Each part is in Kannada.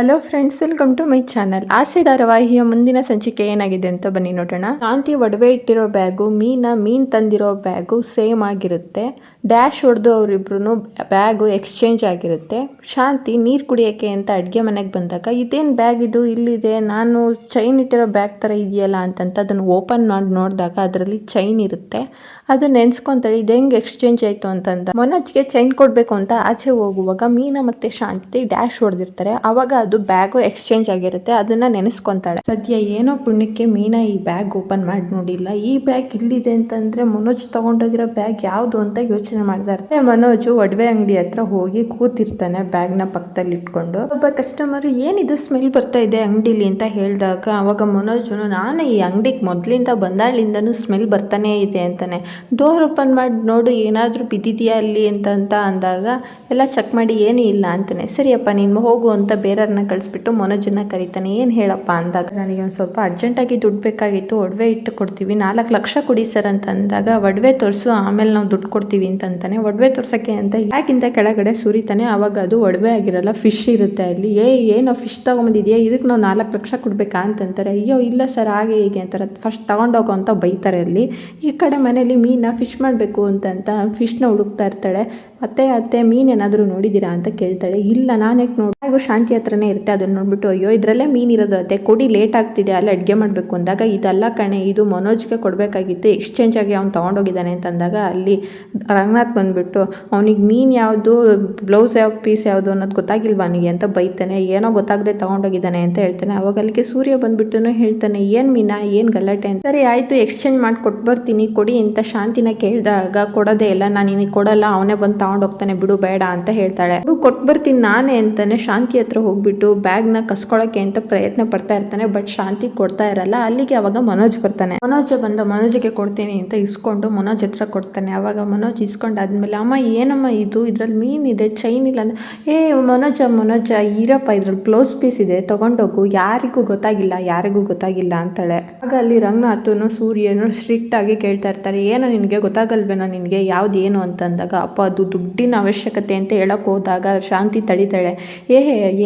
Hello friends welcome to my channel Aase ಧಾರಾವಾಹಿಯ ಮುಂದಿನ ಸಂಚಿಕೆ ಏನಾಗಿದೆ ಅಂತ ಬನ್ನಿ ನೋಡೋಣ. ಶಾಂತಿ ಒಡವೆ ಇಟ್ಟಿರೋ ಬ್ಯಾಗು, ಮೀನಾ, ಮೀನ್ ತಂದಿರೋ ಬ್ಯಾಗು ಸೇಮ್ ಆಗಿರುತ್ತೆ. ಡ್ಯಾಶ್ ಹೊಡೆದು ಅವರಿಬ್ರು ಬ್ಯಾಗು ಎಕ್ಸ್ಚೇಂಜ್ ಆಗಿರುತ್ತೆ. ಶಾಂತಿ ನೀರು ಕುಡಿಯೋಕ್ಕೆ ಅಂತ ಅಡುಗೆ ಮನೆಗೆ ಬಂದಾಗ, ಇದೇನು ಬ್ಯಾಗ್ ಇದು? ಇಲ್ಲಿದೆ. ನಾನು ಚೈನ್ ಇಟ್ಟಿರೋ ಬ್ಯಾಗ್ ಥರ ಇದೆಯಲ್ಲ? ಅಂತಂತ ಅದನ್ನು ಓಪನ್ ಮಾಡಿ ನೋಡಿದಾಗ ಅದರಲ್ಲಿ ಚೈನ್ ಇರುತ್ತೆ. ಅದು ನೆನ್ಸ್ಕೊಂತಾಳೆ, ಇದು ಹೆಂಗೆ ಎಕ್ಸ್ಚೇಂಜ್ ಆಯಿತು ಅಂತಂದ? ಮನೋಜ್ಗೆ ಚೈನ್ ಕೊಡಬೇಕು ಅಂತ ಆಚೆ ಹೋಗುವಾಗ ಮೀನಾ ಮತ್ತೆ ಶಾಂತಿ ಡ್ಯಾಶ್ ಹೊಡೆದಿರ್ತಾರೆ. ಅವಾಗ ಅದು ಬ್ಯಾಗು ಎಕ್ಸ್ಚೇಂಜ್ ಆಗಿರುತ್ತೆ. ಅದನ್ನ ನೆನೆಸ್ಕೊಂತಾಳೆ. ಸದ್ಯ ಏನೋ ಪುಣ್ಯಕ್ಕೆ ಮೀನಾ ಈ ಬ್ಯಾಗ್ ಓಪನ್ ಮಾಡಿ ನೋಡಿಲ್ಲ. ಈ ಬ್ಯಾಗ್ ಇಲ್ಲಿದೆ ಅಂತಂದ್ರೆ ಮನೋಜ್ ತಗೊಂಡೋಗಿರೋ ಬ್ಯಾಗ್ ಯಾವುದು ಅಂತ ಯೋಚನೆ ಮಾಡ್ತಾ ಇರ್ತಾರೆ. ಮನೋಜ್ ಒಡವೆ ಅಂಗಡಿ ಹತ್ರ ಹೋಗಿ ಕೂತಿರ್ತಾನೆ ಬ್ಯಾಗ್ನ ಪಕ್ಕದಲ್ಲಿ ಇಟ್ಕೊಂಡು. ಒಬ್ಬ ಕಸ್ಟಮರ್ ಏನಿದು ಸ್ಮೆಲ್ ಬರ್ತಾ ಇದೆ ಅಂಗಡಿಲಿ? ಅಂತ ಹೇಳಿದಾಗ, ಅವಾಗ ಮನೋಜ್ ನಾನು ಈ ಅಂಗಡಿಗೆ ಮೊದಲಿಂದ ಬಂದಾಳಿಂದನೂ ಸ್ಮೆಲ್ ಬರ್ತಾನೆ ಇದೆ ಅಂತಾನೆ. ಡೋರ್ ಓಪನ್ ಮಾಡಿ, ನೋಡು ಏನಾದರೂ ಬಿದ್ದಿದೆಯಾ ಅಲ್ಲಿ ಅಂತಂತ ಅಂದಾಗ, ಎಲ್ಲ ಚೆಕ್ ಮಾಡಿ ಏನೂ ಇಲ್ಲ ಅಂತಾನೆ. ಸರಿಯಪ್ಪ ನೀನು ಹೋಗು ಅಂತ ಬೇರೆಯವ್ರನ್ನ ಕಳಿಸ್ಬಿಟ್ಟು ಮನೋಜನ್ನ ಕರೀತಾನೆ, ಏನು ಹೇಳಪ್ಪ ಅಂದಾಗ ನನಗೆ ಒಂದು ಸ್ವಲ್ಪ ಅರ್ಜೆಂಟಾಗಿ ದುಡ್ಡು ಬೇಕಾಗಿತ್ತು, ಒಡವೆ ಇಟ್ಟು ಕೊಡ್ತೀವಿ, ನಾಲ್ಕು ಲಕ್ಷ ಕೊಡಿ ಸರ್ ಅಂತ ಅಂದಾಗ ಒಡವೆ ತೋರಿಸು, ಆಮೇಲೆ ನಾವು ದುಡ್ಡು ಕೊಡ್ತೀವಿ ಅಂತಂತಾನೆ. ಒಡವೆ ತೋರ್ಸೋಕ್ಕೆ ಅಂತ ಯಾಕಿಂತ ಕೆಳಗಡೆ ಸುರಿತಾನೆ, ಅವಾಗ ಅದು ಒಡವೆ ಆಗಿರಲ್ಲ ಫಿಶ್ ಇರುತ್ತೆ ಅಲ್ಲಿ. ಏ, ಏನೋ ಫಿಶ್ ತೊಗೊಂಬಂದಿದೆಯಾ ಇದಕ್ಕೆ ನಾವು ನಾಲ್ಕು ಲಕ್ಷ ಕೊಡಬೇಕಾ? ಅಂತಂತಾರೆ. ಅಯ್ಯೋ, ಇಲ್ಲ ಸರ್, ಹಾಗೆ ಹೀಗೆ ಅಂತಾರೆ. ಫಸ್ಟ್ ತೊಗೊಂಡೋಗೋ ಅಂತ ಬೈತಾರೆ ಅಲ್ಲಿ. ಈ ಕಡೆ ಮನೇಲಿ ಮೀನ ಫಿಶ್ ಮಾಡಬೇಕು ಅಂತಂತ ಫಿಶ್ನ ಹುಡುಕ್ತಾ ಇರ್ತಾಳೆ. ಅತ್ತೆ ಅತ್ತೆ, ಮೀನು ಏನಾದರೂ ನೋಡಿದ್ದೀರಾ ಅಂತ ಕೇಳ್ತಾಳೆ. ಇಲ್ಲ, ನಾನು ಯಾಕೆ ನೋಡಿ? ಹಾಗೂ ಶಾಂತಿ ಹತ್ರನೇ ಇರುತ್ತೆ ಅದನ್ನು ನೋಡ್ಬಿಟ್ಟು, ಅಯ್ಯೋ, ಇದರಲ್ಲೇ ಮೀನು ಇರೋದು ಅತ್ತೆ. ಕೊಡಿ ಲೇಟ್ ಆಗ್ತಿದೆ, ಅಲ್ಲಿ ಅಡುಗೆ ಮಾಡಬೇಕು ಅಂದಾಗ, ಇದೆಲ್ಲ ಕಣೆ, ಇದು ಮನೋಜ್ಗೆ ಕೊಡಬೇಕಾಗಿತ್ತು. ಎಕ್ಸ್ಚೇಂಜ್ ಆಗಿ ಅವ್ನು ತೊಗೊಂಡೋಗಿದ್ದಾನೆ ಅಂತ ಅಂದಾಗ ಅಲ್ಲಿ ರಂಗನಾಥ್ ಬಂದ್ಬಿಟ್ಟು, ಅವನಿಗೆ ಮೀನು ಯಾವುದು ಬ್ಲೌಸ್ ಯಾವ ಪೀಸ್ ಯಾವುದು ಅನ್ನೋದು ಗೊತ್ತಾಗಿಲ್ವಾ ಅವನಿಗೆ ಅಂತ ಬೈತಾನೆ. ಏನೋ ಗೊತ್ತಾಗದೆ ತೊಗೊಂಡೋಗಿದ್ದಾನೆ ಅಂತ ಹೇಳ್ತಾನೆ. ಅವಾಗ ಅಲ್ಲಿಗೆ ಸೂರ್ಯ ಬಂದ್ಬಿಟ್ಟು ಹೇಳ್ತಾನೆ, ಏನು ಮೀನಾ, ಏನು ಗಲಾಟೆ ಅಂತ? ಸರಿ, ಆಯಿತು ಎಕ್ಸ್ಚೇಂಜ್ ಮಾಡಿ ಕೊಟ್ಟು ಬರ್ತೀನಿ. ಕೊಡಿ ಅಂತ ಶಾಂತಿನ ಕೇಳಿದಾಗ ಕೊಡೋದೇ ಇಲ್ಲ. ನಾನು ನಿನಗೆ ಕೊಡಲ್ಲ. ಅವನೇ ಬಂದು ತಗೊಂಡು ಹೋಗ್ತಾನೆ ಬಿಡು ಬೇಡ ಅಂತ ಹೇಳ್ತಾಳೆ. ಕೊಟ್ಟು ಬರ್ತೀನಿ ನಾನೇ ಅಂತಾನೆ ಶಾಂತಿ ಹತ್ರ ಹೋಗ್ಬಿಟ್ಟು ಬ್ಯಾಗ್ನ ಕಸ್ಕೊಳ್ಳೋಕ್ಕೆ ಅಂತ ಪ್ರಯತ್ನ ಪಡ್ತಾ ಇರ್ತಾನೆ ಬಟ್ ಶಾಂತಿ ಕೊಡ್ತಾ ಇರಲ್ಲ. ಅಲ್ಲಿಗೆ ಅವಾಗ ಮನೋಜ್ ಬರ್ತಾನೆ. ಮನೋಜ್ ಬಂದ ಮನೋಜಿಗೆ ಕೊಡ್ತೀನಿ ಅಂತ ಇಸ್ಕೊಂಡು ಮನೋಜ್ ಹತ್ರ ಕೊಡ್ತಾನೆ. ಅವಾಗ ಮನೋಜ್ ಇಸ್ಕೊಂಡಾದ್ಮೇಲೆ, ಅಮ್ಮ, ಏನಮ್ಮ ಇದು? ಇದ್ರಲ್ಲಿ ಮೀನ್ ಇದೆ ಚೈನ್ ಇಲ್ಲ ಏ, ಮನೋಜ ಮನೋಜ, ಈರಪ್ಪ, ಇದ್ರಲ್ಲಿ ಕ್ಲೋಸ್ ಪೀಸ್ ಇದೆ, ತಗೊಂಡೋಗು. ಯಾರಿಗೂ ಗೊತ್ತಾಗಿಲ್ಲ ಯಾರಿಗೂ ಗೊತ್ತಾಗಿಲ್ಲ, ಅಂತಾಳೆ. ಆಗ ಅಲ್ಲಿ ರಂಗನಾಥನು ಸೂರ್ಯನು ಸ್ಟ್ರಿಕ್ಟ್ ಆಗಿ ಕೇಳ್ತಾ ಇರ್ತಾರೆ. ಏನೋ ನಿನಗೆ ಗೊತ್ತಾಗಲ್ವೇನೋ ನಿನಗೆ? ಯಾವ್ದು ಏನು? ಅಂತ ಅಂದಾಗ, ಅಪ್ಪ, ಅದು ದುಡ್ಡಿನ ಅವಶ್ಯಕತೆ ಅಂತ ಹೇಳಕ್ ಹೋದಾಗ ಶಾಂತಿ ತಡಿತಾಳೆ. ಏ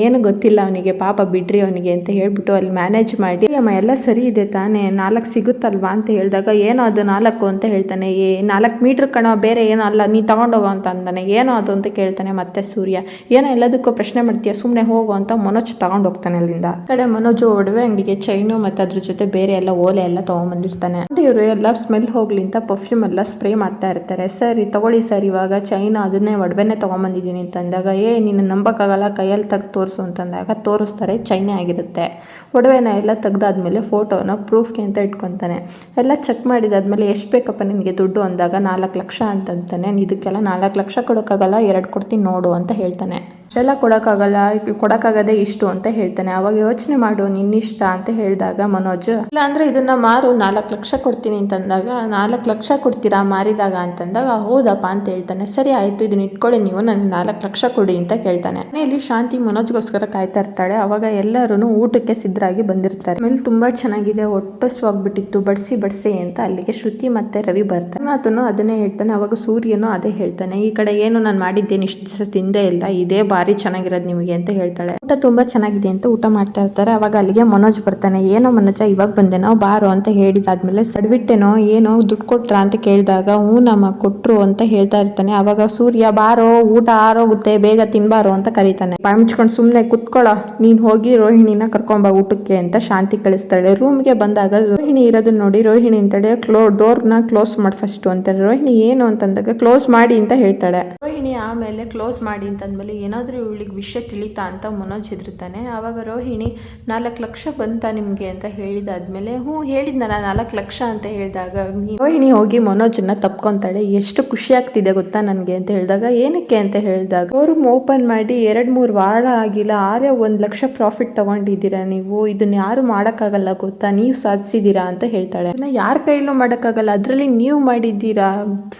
ಏನು ಗೊತ್ತಿಲ್ಲ ಅವನಿಗೆ, ಪಾಪ ಬಿಡ್ರಿ ಅವನಿಗೆ ಅಂತ ಹೇಳ್ಬಿಟ್ಟು ಅಲ್ಲಿ ಮ್ಯಾನೇಜ್ ಮಾಡಿ ಅಮ್ಮ ಎಲ್ಲ ಸರಿ ಇದೆ ತಾನೇ, ನಾಲ್ಕು ಸಿಗುತ್ತಲ್ವಾ? ಅಂತ ಹೇಳಿದಾಗ, ಏನೋ ಅದು ನಾಲ್ಕು ಅಂತ ಹೇಳ್ತಾನೆ. ಏ, ನಾಲ್ಕು ಮೀಟ್ರ್ ಕಣ, ಬೇರೆ ಏನೋ ಅಲ್ಲ, ನೀ ತಗೊಂಡೋಗೋ ಅಂತ ಅಂದಾನೆ. ಏನೋ ಅದು? ಅಂತ ಕೇಳ್ತಾನೆ ಮತ್ತೆ ಸೂರ್ಯ. ಏನೋ ಎಲ್ಲದಕ್ಕೂ ಪ್ರಶ್ನೆ ಮಾಡ್ತೀಯ? ಸುಮ್ಮನೆ ಹೋಗು ಅಂತ ಮನೋಜ್ ತಗೊಂಡು ಹೋಗ್ತಾನೆ ಅಲ್ಲಿಂದ ಕಡೆ ಮನೋಜ್ ಒಡವೆ ಅಂಗಡಿಗೆ ಚೈನು ಮತ್ತೆ ಅದ್ರ ಜೊತೆ ಬೇರೆ ಎಲ್ಲ ಓಲೆ ಎಲ್ಲ ತಗೊಂಡ್ಬಂದಿರ್ತಾನೆ ಇವರು ಎಲ್ಲ ಸ್ಮೆಲ್ ಹೋಗ್ಲಿ ಅಂತ ಪರ್ಫ್ಯೂಮ್ ಎಲ್ಲ ಸ್ಪ್ರೇ ಮಾಡ್ತಾ ಇರ್ತಾರೆ. ಸರಿ, ತಗೊಳ್ಳಿ ಸರ್, ಇವಾಗ ಚೈನ್ ಅದನ್ನೇ ಒಡವೆನೇ ತಗೊಂಬಂದಿದ್ದೀನಿ ಅಂತ ಅಂದಾಗ ಏ ನೀನು ನಂಬಕ್ಕಾಗಲ್ಲ, ಕೈಯಲ್ಲಿ ತೆಗ್ದು ತೋರಿಸು ಅಂತಂದಾಗ ತೋರಿಸ್ತಾರೆ, ಚೈನೆ ಆಗಿರುತ್ತೆ. ಒಡವೆನ ಎಲ್ಲ ತೆಗ್ದಾದ್ಮೇಲೆ ಫೋಟೋನ ಪ್ರೂಫ್ಗೆ ಅಂತ ಇಟ್ಕೊತಾನೆ. ಎಲ್ಲ ಚೆಕ್ ಮಾಡಿದಾದ್ಮೇಲೆ ಎಷ್ಟು ಬೇಕಪ್ಪ ನಿನಗೆ ದುಡ್ಡು? ಅಂದಾಗ, ನಾಲ್ಕು ಲಕ್ಷ ಅಂತಂತಾನೆ. ಇದಕ್ಕೆಲ್ಲ ನಾಲ್ಕು ಲಕ್ಷ ಕೊಡೋಕ್ಕಾಗಲ್ಲ, ಎರಡು ಕೊಡ್ತೀನಿ ನೋಡು ಅಂತ ಹೇಳ್ತಾನೆ. ಎಲ್ಲ ಕೊಡೋಕ್ಕಾಗಲ್ಲ ಕೊಡೋಕ್ಕಾಗದೆ ಇಷ್ಟು ಅಂತ ಹೇಳ್ತಾನೆ. ಅವಾಗ ಯೋಚನೆ ಮಾಡು, ನಿನ್ನಿಷ್ಟ ಅಂತ ಹೇಳಿದಾಗ ಮನೋಜ್ ಇಲ್ಲ ಅಂದ್ರೆ ಇದನ್ನ ಮಾರು, ನಾಲ್ಕು ಲಕ್ಷ ಕೊಡ್ತೀನಿ ಅಂತಂದಾಗ, ನಾಲ್ಕು ಲಕ್ಷ ಕೊಡ್ತೀರಾ ಮಾರಿದಾಗ ಅಂತಂದಾಗ, ಹೌದಪ್ಪ ಅಂತ ಹೇಳ್ತಾನೆ. ಸರಿ ಆಯ್ತು, ಇದನ್ನ ಇಟ್ಕೊಳ್ಳಿ ನೀವು, ನನಗೆ ನಾಲ್ಕು ಲಕ್ಷ ಕೊಡಿ ಅಂತ ಕೇಳ್ತಾನೆ. ಮನೆಯಲ್ಲಿ ಶಾಂತಿ ಮನೋಜ್ಗೋಸ್ಕರ ಕಾಯ್ತಾ ಇರ್ತಾಳೆ. ಅವಾಗ ಎಲ್ಲರೂ ಊಟಕ್ಕೆ ಸಿದ್ಧರಾಗಿ ಬಂದಿರ್ತಾರೆ. ಆಮೇಲೆ ತುಂಬಾ ಚೆನ್ನಾಗಿದೆ ಒಟ್ಟಸ್ವಾಗ್ಬಿಟ್ಟಿತ್ತು ಬಡಿಸಿ ಬಡಿಸಿ ಅಂತ ಅಲ್ಲಿಗೆ ಶ್ರುತಿ ಮತ್ತೆ ರವಿ ಬರ್ತಾರೆ. ಆತನು ಅದನ್ನೇ ಹೇಳ್ತಾನೆ. ಅವಾಗ ಸೂರ್ಯನು ಅದೇ ಹೇಳ್ತಾನೆ. ಈ ಕಡೆ ಏನು ನಾನು ಮಾಡಿದ್ದೇನೆ, ಇಷ್ಟು ದಿವಸ ತಿಂದೇ ಇಲ್ಲ, ಇದೇ ಭಾರಿ ಚೆನ್ನಾಗಿರೋದು ನಿಮಗೆ ಅಂತ ಹೇಳ್ತಾಳೆ. ಊಟ ತುಂಬಾ ಚೆನ್ನಾಗಿದೆ ಅಂತ ಊಟ ಮಾಡ್ತಾ ಇರ್ತಾರೆ. ಅವಾಗ ಅಲ್ಲಿಗೆ ಮನೋಜ್ ಬರ್ತಾನೆ. ಏನೋ ಮನೋಜ, ಇವಾಗ ಬಂದೇನೋ, ಬಾರೋ ಅಂತ ಹೇಳಿದಾದ್ಮೇಲೆ ಸಡ್ಬಿಟ್ಟೆನೋ, ಏನೋ ದುಡ್ಡು ಕೊಟ್ರ ಅಂತ ಕೇಳಿದಾಗ ಹ್ಞೂ ನಮ್ಮ ಕೊಟ್ರು ಅಂತ ಹೇಳ್ತಾ ಇರ್ತಾನೆ. ಅವಾಗ ಸೂರ್ಯ, ಬಾರೋ, ಊಟ ಆರೋಗುತ್ತೆ, ಬೇಗ ತಿನ್ಬಾರೋ ಅಂತ ಕರೀತಾನೆ. ಬಾಯ್ ಮುಚ್ಕೊಂಡು ಸುಮ್ಮನೆ ಕುತ್ಕೊಳ್ಳೋ ನೀನ್ ಹೋಗಿ ರೋಹಿಣಿನ ಕರ್ಕೊಂಬ ಊಟಕ್ಕೆ ಅಂತ ಶಾಂತಿ ಕಳಿಸ್ತಾಳೆ. ರೂಮ್ಗೆ ಬಂದಾಗ ರೋಹಿಣಿ ಇರೋದನ್ನ ನೋಡಿ ರೋಹಿಣಿ ಅಂತೇಳಿ, ಕ್ಲೋ, ಡೋರ್ನ ಕ್ಲೋಸ್ ಮಾಡಿ ಫಸ್ಟ್ ಅಂತಾರೆ ರೋಹಿಣಿ ಏನು ಅಂತಂದಾಗ, ಕ್ಲೋಸ್ ಮಾಡಿ ಅಂತ ಹೇಳ್ತಾಳೆ. ರೋಹಿಣಿ ಆಮೇಲೆ ಕ್ಲೋಸ್ ಮಾಡಿ ಅಂತಂದ್ಮೇಲೆ ಏನಾದರೂ ಇವಳಿಗೆ ವಿಷಯ ತಿಳಿತಾ ಅಂತ ಮನೋಜ್ ಹೆದರ್ತಾನೆ ಆವಾಗ ರೋಹಿಣಿ, ನಾಲ್ಕು ಲಕ್ಷ ಬಂತಾ ನಿಮಗೆ ಅಂತ ಹೇಳಿದಾದ್ಮೇಲೆ, ಹ್ಞೂ ಹೇಳಿದ್ನಲ್ಲ ನಾಲ್ಕು ಲಕ್ಷ ಅಂತ ಹೇಳಿದಾಗ ರೋಹಿಣಿ ಹೋಗಿ ಮನೋಜನ್ನ ತಪ್ಕೊತಾಳೆ. ಎಷ್ಟು ಖುಷಿ ಆಗ್ತಿದೆ ಗೊತ್ತಾ ನನಗೆ? ಅಂತ ಹೇಳಿದಾಗ, ಏನಕ್ಕೆ? ಅಂತ ಹೇಳಿದಾಗ, ಅವರು ಓಪನ್ ಮಾಡಿ ಎರಡು ಮೂರು ವಾರ ಆಗಿಲ್ಲ ಆರೇ ಒಂದು ಲಕ್ಷ ಪ್ರಾಫಿಟ್ ತಗೊಂಡಿದ್ದೀರಾ ನೀವು? ಇದನ್ನ ಯಾರು ಮಾಡೋಕ್ಕಾಗಲ್ಲ ಗೊತ್ತಾ? ನೀವು ಸಾಧಿಸಿದ್ದೀರಾ? ಅಂತ ಹೇಳ್ತಾಳೆ. ಯಾರ ಕೈಲೂ ಮಾಡೋಕ್ಕಾಗಲ್ಲ, ಅದರಲ್ಲಿ ನೀವು ಮಾಡಿದ್ದೀರಾ?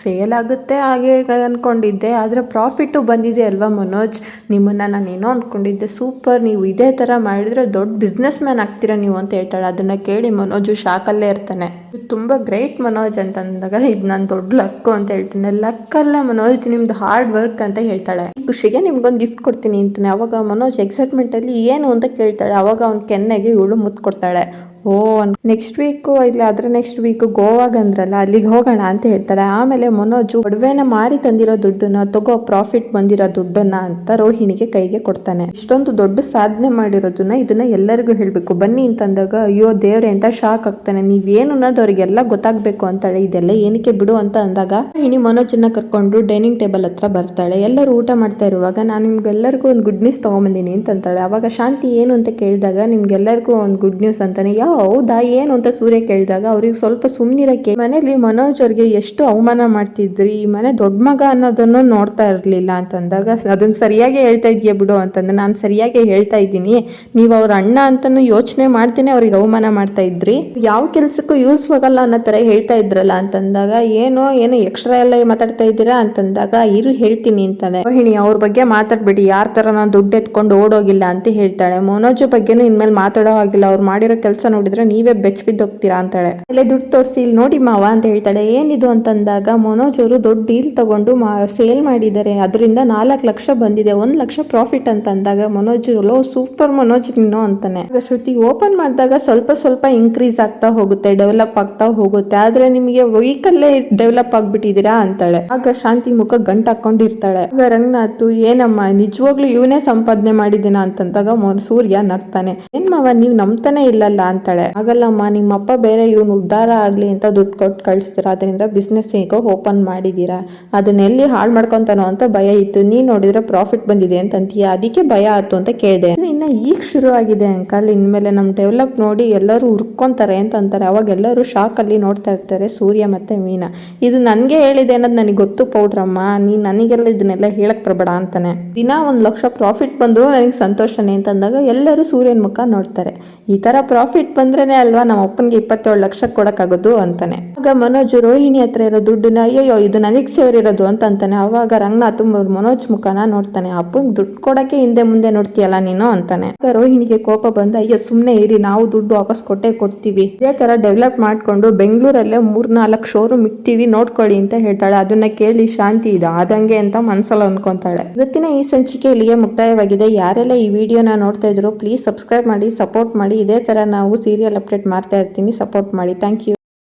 ಸೇಲ್ ಆಗುತ್ತೆ ಹಾಗೆ ಅಂದ್ಕೊಂಡಿದ್ದೆ ಆದರೆ ಪ್ರಾಫಿಟ್ಟು ಬಂದಿದೆ ಅಲ್ವಾ ಮನೋಜ್? ನಿಮ್ಮನ್ನು ನಾನು ಏನೋ ಅಂದ್ಕೊಂಡಿದ್ದೆ ಸೂಪರ್, ನೀವು ಇದೇ ಥರ ಮಾಡಿದರೆ ದೊಡ್ಡ ಬಿಸ್ನೆಸ್ ಮ್ಯಾನ್ ಆಗ್ತೀರಾ ನೀವು ಅಂತ ಹೇಳ್ತಾಳೆ. ಅದನ್ನು ಕೇಳಿ ಮನೋಜು ಶಾಕಲ್ಲೇ ಇರ್ತಾನೆ. ತುಂಬ ಗ್ರೇಟ್ ಮನೋಜ್ ಅಂತ ಅಂದಾಗ, ಇದು ನಾನು ದೊಡ್ಡ ಲಕ್ಕು ಅಂತ ಹೇಳ್ತೀನಿ. ಲಕ್ಕಲ್ಲ ಮನೋಜ್, ನಿಮ್ದು ಹಾರ್ಡ್ ವರ್ಕ್ ಅಂತ ಹೇಳ್ತಾಳೆ. ಖುಷಿಗೆ ನಿಮ್ಗೊಂದು ಗಿಫ್ಟ್ ಕೊಡ್ತೀನಿ ಅಂತಾನೆ. ಅವಾಗ ಮನೋಜ್ ಎಕ್ಸೈಟ್ಮೆಂಟಲ್ಲಿ ಏನು ಅಂತ ಕೇಳ್ತಾಳೆ. ಅವಾಗ ಅವ್ನ ಕೆನ್ನೆಗೆ ಇವಳು ಮುತ್ತು ಕೊಡ್ತಾಳೆ ಓ ನೆಕ್ಸ್ಟ್ ವೀಕು ಇಲ್ಲ ಅದ್ರ ನೆಕ್ಸ್ಟ್ ವೀಕು ಗೋವಾಗ ಅಂದ್ರಲ್ಲ ಅಲ್ಲಿಗೆ ಹೋಗೋಣ ಅಂತ ಹೇಳ್ತಾರೆ. ಆಮೇಲೆ ಮನೋಜು ಒಡವೆನ ಮಾರಿ ತಂದಿರೋ ದುಡ್ಡನ್ನ ತಗೋ ಪ್ರಾಫಿಟ್ ಬಂದಿರೋ ದುಡ್ಡನ್ನ ಅಂತ ರೋಹಿಣಿಗೆ ಕೈಗೆ ಕೊಡ್ತಾನೆ. ಇಷ್ಟೊಂದು ದೊಡ್ಡ ಸಾಧನೆ ಮಾಡಿರೋದನ್ನ ಇದನ್ನ ಎಲ್ಲರಿಗೂ ಹೇಳ್ಬೇಕು. ಬನ್ನಿ ಅಂತಂದಾಗ, ಅಯ್ಯೋ, ದೇವ್ರೆ ಅಂತ ಶಾಕ್ ಆಗ್ತಾನೆ. ನೀವೇನು ಅನ್ನೋದು ಅವ್ರಿಗೆಲ್ಲ ಗೊತ್ತಾಗ್ಬೇಕು ಅಂತಾಳೆ. ಇದೆಲ್ಲ ಏನಕ್ಕೆ ಬಿಡು ಅಂತ ಅಂದಾಗ, ರೋಹಿಣಿ ಮನೋಜನ್ನ ಕರ್ಕೊಂಡು ಡೈನಿಂಗ್ ಟೇಬಲ್ ಹತ್ರ ಬರ್ತಾಳೆ. ಎಲ್ಲರೂ ಊಟ ಮಾಡ್ತಾ ಇರುವಾಗ, ನಾನು ನಿಮ್ಗೆಲ್ಲರಿಗೂ ಒಂದು ಗುಡ್ ನ್ಯೂಸ್ ತಗೊಂಬಂದಿನಿ ಅಂತಂತಾಳೆ ಅವಾಗ ಶಾಂತಿ ಏನು ಅಂತ ಕೇಳಿದಾಗ, ನಿಮ್ಗೆಲ್ಲರಿಗೂ ಒಂದು ಗುಡ್ ನ್ಯೂಸ್ ಅಂತಾನೆ. ಯಾವ ಹೌದಾ, ಏನು ಅಂತ ಸೂರ್ಯ ಕೇಳಿದಾಗ ಅವ್ರಿಗೆ ಸ್ವಲ್ಪ ಸುಮ್ಮನಿರಕ್ಕೆ ಮನೇಲಿ ಮನೋಜ್ ಅವ್ರಿಗೆ ಎಷ್ಟು ಅವಮಾನ ಮಾಡ್ತಿದ್ರಿ, ಈ ಮನೆ ದೊಡ್ಡ ಮಗ ಅನ್ನೋದನ್ನು ನೋಡ್ತಾ ಇರಲಿಲ್ಲ ಅಂತಂದಾಗ, ಅದನ್ನ ಸರಿಯಾಗಿ ಹೇಳ್ತಾ ಇದೀಯ ಬಿಡು ಅಂತಂದ್ರೆ ನಾನು ಸರಿಯಾಗಿ ಹೇಳ್ತಾ ಇದ್ದೀನಿ. ನೀವು ಅವ್ರ ಅಣ್ಣ ಅಂತಾನು ಯೋಚನೆ ಮಾಡ್ತೀನಿ, ಅವ್ರಿಗೆ ಅವಮಾನ ಮಾಡ್ತಾ ಇದ್ರಿ. ಯಾವ ಕೆಲ್ಸಕ್ಕೂ ಯೂಸ್ ಆಗಲ್ಲ ಅನ್ನೋ ತರ ಹೇಳ್ತಾ ಇದ್ರಲ್ಲ ಅಂತಂದಾಗ, ಏನೋ ಏನೋ ಎಕ್ಸ್ಟ್ರಾ ಎಲ್ಲ ಮಾತಾಡ್ತಾ ಇದ್ದೀರಾ ಅಂತಂದಾಗ, ಇರು, ಹೇಳ್ತೀನಿ ಅಂತಾನೆ. ರೋಹಿಣಿ, ಅವ್ರ ಬಗ್ಗೆ ಮಾತಾಡ್ಬೇಡಿ. ಯಾರ ತರ ನಾನು ದುಡ್ಡು ಎತ್ಕೊಂಡು ಓಡೋಗಿಲ್ಲ ಅಂತ ಹೇಳ್ತಾಳೆ. ಮನೋಜ್ ಬಗ್ಗೆನೂ ಇನ್ಮೇಲೆ ಮಾತಾಡೋ ಹಾಗಿಲ್ಲ. ಅವ್ರು ಮಾಡಿರೋ ಕೆಲಸ ನೋಡಿದ್ರೆ ನೀವೇ ಬೆಚ್ಚ ಬಿದ್ದೋಗ್ತೀರಾ ಅಂತಾಳೆ. ಇಲ್ಲೇ ದುಡ್ಡು ತೋರಿಸಿ, ಇಲ್ಲಿ ನೋಡಿ ಮಾವ ಅಂತ ಹೇಳ್ತಾಳೆ. ಏನಿದು ಅಂತಂದಾಗ ಮನೋಜ್ ಅವರು ದೊಡ್ಡ ಡೀಲ್ ತಗೊಂಡು ಸೇಲ್ ಮಾಡಿದ್ದಾರೆ. ಅದರಿಂದ ನಾಲ್ಕು ಲಕ್ಷ ಬಂದಿದೆ. ಒಂದು ಲಕ್ಷ ಪ್ರಾಫಿಟ್ ಅಂತ ಅಂದಾಗ ಮನೋಜ್, ಲೋ ಸೂಪರ್ ಮನೋಜ್ ನೀನು ಅಂತಾನೆ. ಶ್ರುತಿ ಓಪನ್ ಮಾಡಿದಾಗ ಸ್ವಲ್ಪ ಸ್ವಲ್ಪ ಇನ್ಕ್ರೀಸ್ ಆಗ್ತಾ ಹೋಗುತ್ತೆ ಡೆವಲಪ್ ಆಗ್ತಾ ಹೋಗುತ್ತೆ. ಆದ್ರೆ ನಿಮಗೆ ವೀಕಲ್ಲೇ ಡೆವಲಪ್ ಆಗ್ಬಿಟ್ಟಿದ್ದೀರಾ ಅಂತಾಳೆ. ಆಗ ಶಾಂತಿ ಮುಖ ಗಂಟು ಹಾಕೊಂಡಿರ್ತಾಳೆ ಆಗ ರಂಗನಾಥ್, ಏನಮ್ಮ, ನಿಜವಾಗ್ಲೂ ಇವನೇ ಸಂಪಾದನೆ ಮಾಡಿದ್ದೀನ? ಅಂತಂದಾಗ ಸೂರ್ಯ ನಗ್ತಾನೆ. ಏನ್ ಮಾವ, ನೀವು ನಂಬ್ತಾನೆ ಇಲ್ಲಲ್ಲ? ಅಂತಾಳೆ ಆಗಲ್ಲಮ್ಮ ನಿಮ್ಮಪ್ಪ ಬೇರೆ ಇವನು ಉದ್ಧಾರ ಆಗ್ಲಿ ಅಂತ ದುಡ್ಡು ಕೊಟ್ಟು ಕಳಿಸ್ತೀರಾ ಅದರಿಂದ ಬಿಸ್ನೆಸ್ ಈಗ ಓಪನ್ ಮಾಡಿದೀರಾ. ಅದನ್ನೆಲ್ಲಿ ಹಾಳು ಮಾಡ್ಕೊಂತಾನೋ ಅಂತ ಭಯ ಇತ್ತು. ನೀನ್ ನೋಡಿದ್ರೆ ಪ್ರಾಫಿಟ್ ಬಂದಿದೆ ಅಂತ ಅಂತೀಯ ಅದಕ್ಕೆ ಭಯ ಆಯ್ತು ಅಂತ ಕೇಳಿದೆ. ಇನ್ನ ಈಗ ಶುರು ಆಗಿದೆ ಅಂಕಲ್ ಇನ್ಮೇಲೆ ನಮ್ ಡೆವಲಪ್ ನೋಡಿ ಎಲ್ಲರೂ ಹುರ್ಕೊಂತಾರೆ ಅಂತ ಅಂತಾರೆ. ಅವಾಗ ಎಲ್ಲರೂ ಶಾಕ್ ಅಲ್ಲಿ ನೋಡ್ತಾ ಇರ್ತಾರೆ ಸೂರ್ಯ ಮತ್ತೆ ಮೀನಾ. ಇದು ನನ್ಗೆ ಹೇಳಿದೆ ಅನ್ನೋದು ನನಗೆ ಗೊತ್ತು ಪೌಡ್ರಮ್ಮ. ನೀ ನನಗೆಲ್ಲ ಇದನ್ನೆಲ್ಲ ಹೇಳಕ್ ಬರಬೇಡ ಅಂತಾನೆ. ದಿನ ಒಂದು ಲಕ್ಷ ಪ್ರಾಫಿಟ್ ಬಂದ್ರು ನನಗೆ ಸಂತೋಷನೇ ಅಂತ ಅಂದಾಗ ಎಲ್ಲರೂ ಸೂರ್ಯನ ಮುಖ ನೋಡ್ತಾರೆ. ಈ ತರ ಪ್ರಾಫಿಟ್ ಬಂದ್ರೇನೆ ಅಲ್ವಾ ನಮ್ಮ ಅಪ್ಪನಿಗೆ ಇಪ್ಪತ್ತೇಳು ಲಕ್ಷ ಕೊಡಕ್ಕಾಗೋದು ಅಂತಾನೆ. ಆಗ ಮನೋಜ್ ರೋಹಿಣಿ ಹತ್ರ ಇರೋ ದುಡ್ಡನ್ನ ಅಯ್ಯೋ ಇದು ನನಗೆ ಸೇರಿರೋದು ಅಂತ ಅಂತಾನೆ ಅವಾಗ ರಂಗನಾಥ್ ಮನೋಜ್ ಮುಖನ ನೋಡ್ತಾನೆ. ಅಪ್ಪನಿಗೆ ದುಡ್ಡು ಕೊಡಕ್ಕೆ ಹಿಂದೆ ಮುಂದೆ ನೋಡ್ತೀಯಲ್ಲ ನೀನು? ಅಂತಾನೆ. ಆಗ ರೋಹಿಣಿಗೆ ಕೋಪ ಬಂದ, ಅಯ್ಯೋ, ಸುಮ್ನೆ ಇರಿ, ನಾವು ದುಡ್ಡು ವಾಪಸ್ ಕೊಟ್ಟೆ ಕೊಡ್ತೀವಿ. ಇದೇ ತರ ಡೆವಲಪ್ ಮಾಡ್ಕೊಂಡು ಬೆಂಗಳೂರಲ್ಲೇ ಮೂರ್ ನಾಲ್ಕು ಶೋರೂಮ್ ಇಕ್ತೀವಿ, ನೋಡ್ಕೊಳ್ಳಿ ಅಂತ ಹೇಳ್ತಾಳೆ. ಅದನ್ನ ಕೇಳಿ ಶಾಂತಿ ಇದೆ ಆದಂಗೆ ಅಂತ ಮನ್ಸಲ್ಲಿ ಅನ್ಕೊಂತಾಳೆ. ಇವತ್ತಿನ ಈ ಸಂಚಿಕೆ ಇಲ್ಲಿಗೆ ಮುಕ್ತಾಯವಾಗಿದೆ. ಯಾರೆಲ್ಲ ಈ ವಿಡಿಯೋನ ನೋಡ್ತಾ ಇದ್ರು, ಪ್ಲೀಸ್ ಸಬ್ಸ್ಕ್ರೈಬ್ ಮಾಡಿ, ಸಪೋರ್ಟ್ ಮಾಡಿ. ಇದೇ ತರ ನಾವು ಸೀರಿಯಲ್ ಅಪ್ಡೇಟ್ ಮಾಡ್ತಾ ಇರ್ತೀನಿ. ಸಪೋರ್ಟ್ ಮಾಡಿ. Thank you.